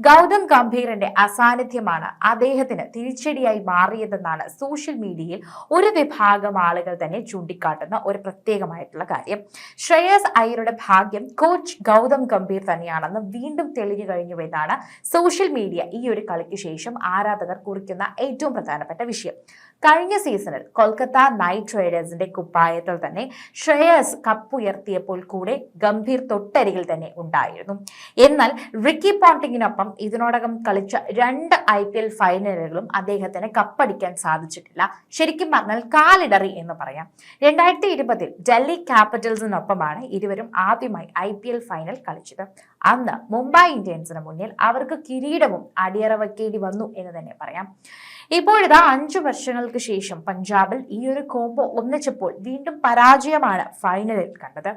ഗൗതം ഗംഭീറിന്റെ അസാന്നിധ്യമാണ് അദ്ദേഹത്തിന് തിരിച്ചടിയായി മാറിയതെന്നാണ് സോഷ്യൽ മീഡിയയിൽ ഒരു വിഭാഗം ആളുകൾ തന്നെ ചൂണ്ടിക്കാട്ടുന്ന ഒരു പ്രത്യേകമായിട്ടുള്ള കാര്യം. ശ്രേയസ് അയ്യരുടെ ഭാഗ്യം കോച്ച് ഗൗതം ഗംഭീർ തന്നെയാണെന്ന് വീണ്ടും തെളിഞ്ഞു കഴിഞ്ഞുവെന്നാണ് സോഷ്യൽ മീഡിയ ഈ ഒരു കളിക്ക് ശേഷം ആരാധകർ കുറിക്കുന്ന ഏറ്റവും പ്രധാനപ്പെട്ട വിഷയം. കഴിഞ്ഞ സീസണിൽ കൊൽക്കത്ത നൈറ്റ് റൈഡേഴ്സിന്റെ കുപ്പായത്തിൽ തന്നെ ശ്രേയസ് കപ്പുയർത്തിയപ്പോൾ കൂടെ ഗംഭീർ തൊട്ടരികിൽ തന്നെ ഉണ്ടായിരുന്നു. എന്നാൽ റിക്കി പോണ്ടിങ്ങിനൊപ്പം ഇതിനോടകം കളിച്ച രണ്ട് ഐ പി എൽ ഫൈനലുകളും അദ്ദേഹത്തിന് കപ്പടിക്കാൻ സാധിച്ചിട്ടില്ല. ശരിക്കും പറഞ്ഞാൽ കാലിടറി എന്ന് പറയാം. രണ്ടായിരത്തി ഇരുപതിൽ ഡൽഹി ക്യാപിറ്റൽസിനൊപ്പമാണ് ഇരുവരും ആദ്യമായി ഐ പി എൽ ഫൈനൽ കളിച്ചത്. അന്ന് മുംബൈ ഇന്ത്യൻസിന് മുന്നിൽ അവർക്ക് കിരീടവും അടിയറ വയ്ക്കേണ്ടി വന്നു എന്ന് തന്നെ പറയാം. ഇപ്പോഴിതാ അഞ്ചു വർഷങ്ങൾക്ക് ശേഷം പഞ്ചാബിൽ ഈ ഒരു കോംബോ ഒന്നിച്ചപ്പോൾ വീണ്ടും പരാജയമാണ് ഫൈനലിൽ കണ്ടത്.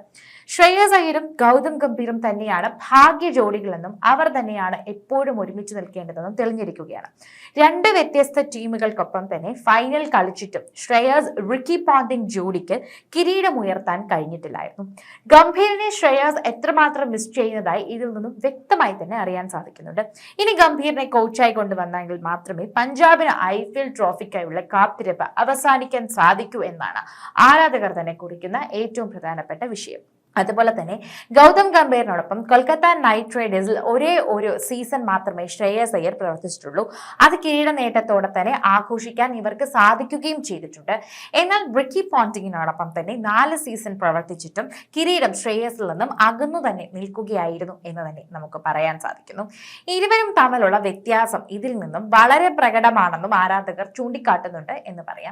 ശ്രേയസ് അയ്യരും ഗൗതം ഗംഭീറും തന്നെയാണ് ഭാഗ്യ ജോഡികളെന്നും അവർ തന്നെയാണ് എപ്പോഴും ഒരുമിച്ച് നിൽക്കേണ്ടതെന്നും തെളിഞ്ഞിരിക്കുകയാണ്. രണ്ട് വ്യത്യസ്ത ടീമുകൾക്കൊപ്പം തന്നെ ഫൈനൽ കളിച്ചിട്ടും ശ്രേയസ് റിക്കി പാന്തിങ് ജോഡിക്ക് കിരീടമുയർത്താൻ കഴിഞ്ഞിട്ടില്ലായിരുന്നു. ഗംഭീറിനെ ശ്രേയസ് എത്രമാത്രം മിസ് ചെയ്യുന്നതായി ഇതിൽ നിന്നും വ്യക്തമായി തന്നെ അറിയാൻ സാധിക്കുന്നുണ്ട്. ഇനി ഗംഭീറിനെ കോച്ചായി കൊണ്ടുവന്നെങ്കിൽ മാത്രമേ പഞ്ചാബിന് ഐ പി എൽ ട്രോഫിക്കായുള്ള കാത്തിരിപ്പ് അവസാനിക്കാൻ സാധിക്കൂ എന്നാണ് ആരാധകർ തന്നെ കുറിക്കുന്ന ഏറ്റവും പ്രധാനപ്പെട്ട വിഷയം. അതുപോലെ തന്നെ ഗൗതം ഗംഭീറിനോടൊപ്പം കൊൽക്കത്ത നൈറ്റ് റൈഡേഴ്സിൽ ഒരേ ഒരു സീസൺ മാത്രമേ ശ്രേയസ് അയ്യർ പ്രവർത്തിച്ചിട്ടുള്ളൂ. അത് കിരീട നേട്ടത്തോടെ തന്നെ ആഘോഷിക്കാൻ ഇവർക്ക് സാധിക്കുകയും ചെയ്തിട്ടുണ്ട്. എന്നാൽ ബ്രിക്കി പോണ്ടിങ്ങിനോടൊപ്പം തന്നെ നാല് സീസൺ പ്രവർത്തിച്ചിട്ടും കിരീടം ശ്രേയസിൽ നിന്നും അകന്നു തന്നെ നിൽക്കുകയായിരുന്നു എന്ന് തന്നെ നമുക്ക് പറയാൻ സാധിക്കുന്നു. ഇരുവരും തമ്മിലുള്ള വ്യത്യാസം ഇതിൽ നിന്നും വളരെ പ്രകടമാണെന്നും ആരാധകർ ചൂണ്ടിക്കാട്ടുന്നുണ്ട് എന്ന് പറയാം.